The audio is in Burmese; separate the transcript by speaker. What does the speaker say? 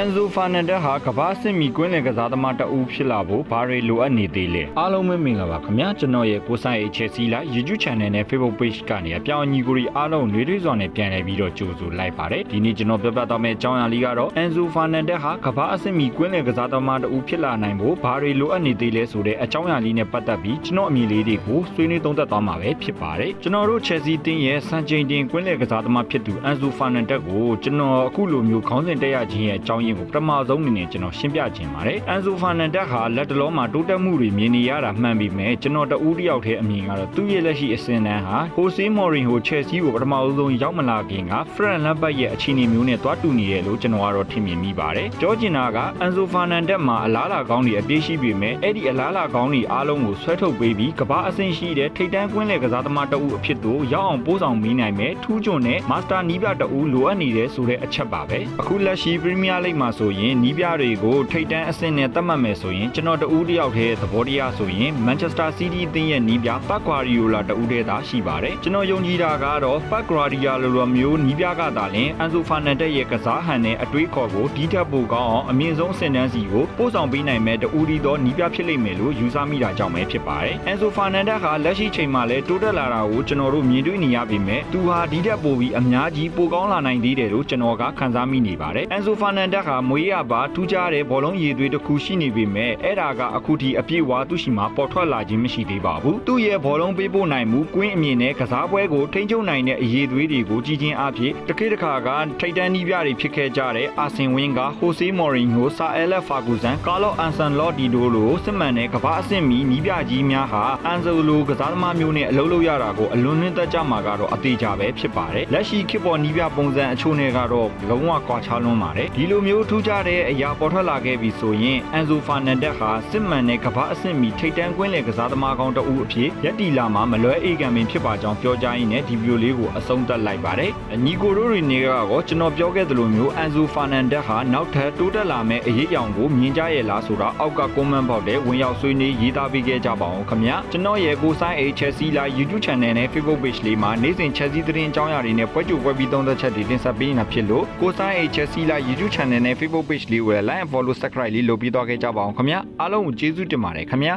Speaker 1: န်ဇိုဖာနန်ဒက်ဟာကမ္ဘာစစ်မီကွင်းလင်ကစားသမားတအူးဖြစ်လာဖို့ဘာတွေလိုအပ်နေသေးလဲအားလုံးပဲမင်္ဂလာပါခင်ဗျာကျွန်တော်ရဲ့ကိုဆိုင် HSC လိုက် YouTube Channel နဲ့ Facebook Page ကနေအပြောင်းအညီကိုရီအားလုံးနှွေးထွေးစွာနဲ့ပြန်လည်ပြီးတော့ကြိုဆိုလိုက်ပါတယ်ဒီနေ့ကျွန်တော်ပြပြတော့မယ့်အကြောင်းအရာလေးကတော့အန်ဇိုဖာနန်ဒက်ဟာကမ္ဘာအဆင့်မီကွင်းလင်ကစားသမားတအူးဖြစ်လာနိုင်ဖို့ဘာတွေလိုအပ်နေသေးလဲဆိုတဲ့အကြောင်းအရာလေးနဲ့ပတ်သက်ပြီးကျွန်တော်အမြင်လေးတွေကိုဆွေးနွေးသုံးသပ်သွားမှာပဲဖြစ်ပါတယ်ကျွန်တော်တို့ Chelsea တင်းရဲ့စံချိန်တင်ကွင်းလင်ကစားသမားဖြစ်သူအန်ဇိုဖာနန်ဒက်ကိုကျွန်တော်အခုလိုမျိုးခေါင်းစဉ်တက်ရခြင်းရဲ့အကြောင်းရင်းကိုပထမဆုံးအနေနဲ့ကျွန်တော်ရှင်းပြခြင်းပါတယ်အန်ဇိုဖာနန်ဒက်ဟာလက်တလုံးမှာတိုးတက်မှုတွေမြင်နေရတာမှန်ပေမဲ့ကျွန်တော်တဦးတယောက်တည်းအမြင်ကတော့သူ့ရဲ့လက်ရှိအဆင့်အတန်းဟာဟိုဆေးမော်ရင်ဟိုချယ်ဆီကိုပထမဆုံးရောက်မလာခင်ကဖရန်လပ်ဘတ်ရဲ့အခြေအနေမျိုးနဲ့တွားတူနေရလို့ကျွန်တော်ကတော့ထင်မြင်မိပါတယ်ပြောချင်တာကအန်ဇိုဖာနန်ဒက်မှာအလားလာကောင်းတွေအပြည့်ရှိပေမဲ့အဲ့ဒီအလားလာကောင်းတွေအားလုံးကိုဆွဲထုတ်ပေးပြီးကမ္ဘာအဆင့်ရှိတဲ့ထိပ်တန်းကွင်းလယ်ကစားသမားတဦးအဖြစ်သို့ရောက်အောင်ပို့ဆောင်ပေးနိုင်မယ်ထူးချွန်တဲ့မာစတာနီးပြတဦးလိုအပ်နေတယ်ဆိုတဲ့အချက်ပါပဲအခုလက်ရှိပရီးမီးယားလိဂ်မှာဆိုရင်နီးပြတွေကိုထိပ်တန်းအဆင့်နဲ့သတ်မှတ်မယ်ဆိုရင်ကျွန်တော်တဦးတယောက်တည်းသဘောတရားဆိုရင်မန်ချက်စတာစီးတီးအသင်းရဲ့နီးပြပတ်ကွာရီယိုလာတဦးတည်းသာရှိပါတယ်ကျွန်တော်ယုံကြည်တာကတော့ပတ်ကွာရီယာလိုလိုမျိုးနီးပြကသာလျှင်အန်ဆိုဖာနန်တက်ရဲ့ကစားဟန်နဲ့အတွေးခေါ်ကိုဒီထက်ပိုကောင်းအောင်အမြင့်ဆုံးအဆင့်တန်းစီကိုပို့ဆောင်ပေးနိုင်မဲ့တဦးဒီသောနီးပြဖြစ်လိမ့်မယ်လို့ယူဆမိတာကြောင့်ပဲဖြစ်ပါတယ်အန်ဆိုဖာနန်တက်ဟာလက်ရှိချိန်မှာလည်းတိုးတက်လာတာကိုကျွန်တော်တို့မြင်တွေ့နေရပေမဲ့သူဟာဒီထက်ပိုပြီးအများကြီးပိုကောင်းလာနိုင်သေးတယ်လို့ကျွန်တော်ကခန်းစားမိနေပါတယ်အန်ဆိုဖာနန်တက်ဟာမွေးရပါထူးခြားတဲ့ဘောလုံးရည်သွေးတစ်ခုရှိနေပေမဲ့အဲ့ဒါကအခုထိအပြည့်အဝသူရှိမှပေါ်ထွက်လာခြင်းမရှိသေးပါဘူးသူ့ရဲ့ဘောလုံးပေးပို့နိုင်မှုကွင်းအမြင်နဲ့ကစားပွဲကိုထိန်းချုပ်နိုင်တဲ့အရေးသွေးတွေကိုကြီးချင်းအဖြစ်တစ်ခေတ်တစ်ခါကထိတ်တန်းနီးပြတွေဖြစ်ခဲ့ကြတဲ့အာဆင်ဝင်းကဟိုဆေးမော်ရင်ဟိုဆာအဲလက်ဖာဂူဇန်ကာလော့အန်ဆန်လော့ဒီဒိုလိုစစ်မှန်တဲ့ကမ္ဘာအဆင့်မီနီးပြကြီးများဟာအန်ဇိုလိုကစားသမားမျိုးနဲ့အလုပ်လုပ်ရတာကိုအလွန်နှင်းသက်ကြမှာကတော့အသေးကြပဲဖြစ်ပါတယ်လက်ရှိခေတ်ပေါ်နီးပြပုံစံအချို့နဲ့ကတော့လုံးဝကွာခြားလွန်းပါတယ်ဒီလိုမျိုးထူးခြားတဲ့အရာပေါ်ထွက်လာခဲ့ပြီဆိုရင်အန်ဇိုဖာနန်ဒက်ဟာစစ်မှန်တဲ့ကမ္ဘာအဆင့်မီထိတ်တန်းကွင်းလေကစားသမားကောင်းတဦးအဖြစ်ရက်တီလာမှာမလွဲအေးကံပင်ဖြစ်ပါကြောင်းပြောကြားရင်းနဲ့ဒီဗီဒီယိုလေးကိုအဆုံးသတ်လိုက်ပါတယ်ညီကိုတို့တွေနေကတော့ကျွန်တော်ပြောခဲ့သလိုမျိုးအန်ဇိုဖာနန်ဒက်ဟာနောက်ထပ်တိုးတက်လာမဲ့အရေးအယောင်ကိုမြင်ကြရဲ့လားဆိုတာအောက်ကကွန်မန့်ဘောက်တဲ့ဝင်ရောက်ဆွေးနွေးရေးသားပေးခဲ့ကြပါအောင်ခင်ဗျာကျွန်တော်ရဲ့ကိုဆိုင် HSC လာ YouTube Channel နဲ့ Facebook Page လေးမှာနေ့စဉ် Chelsea သတင်းအကြောင်းအရာတွေနဲ့ပွဲကြိုပွဲပြီးသုံးသက်ချက်တွေတင်ဆက်ပေးနေတာဖြစ်လို့ကိုဆိုင် HSC လာ YouTube Channel နဲ့ Facebook Page လေးကိုလည်း Like and Follow Subscribe လေးလုပ်ပြီးသွားခဲ့ကြပါအောင်ခင်ဗျာအားလုံးကိုကျေးဇူးတင်ပါတယ်ခင်ဗျာ